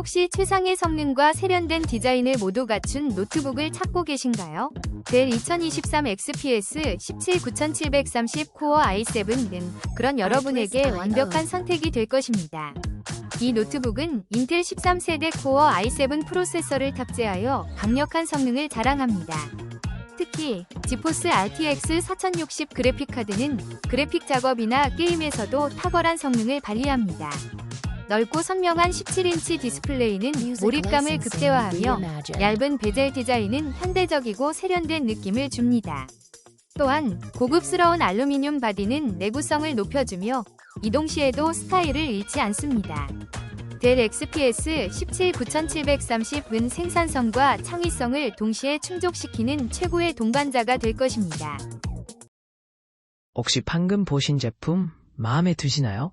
혹시 최상의 성능과 세련된 디자인을 모두 갖춘 노트북을 찾고 계신가요? 델 2023 XPS 17 9730 코어 i7는 그런 여러분에게 완벽한 선택이 될 것입니다. 이 노트북은 인텔 13세대 코어 i7 프로세서를 탑재하여 강력한 성능을 자랑합니다. 특히 지포스 RTX 4060 그래픽카드는 그래픽 작업이나 게임에서도 탁월한 성능을 발휘합니다. 넓고 선명한 17인치 디스플레이는 몰입감을 극대화하며 얇은 베젤 디자인은 현대적이고 세련된 느낌을 줍니다. 또한 고급스러운 알루미늄 바디는 내구성을 높여주며 이동 시에도 스타일을 잃지 않습니다. 델 XPS 17 9730은 생산성과 창의성을 동시에 충족시키는 최고의 동반자가 될 것입니다. 혹시 방금 보신 제품 마음에 드시나요?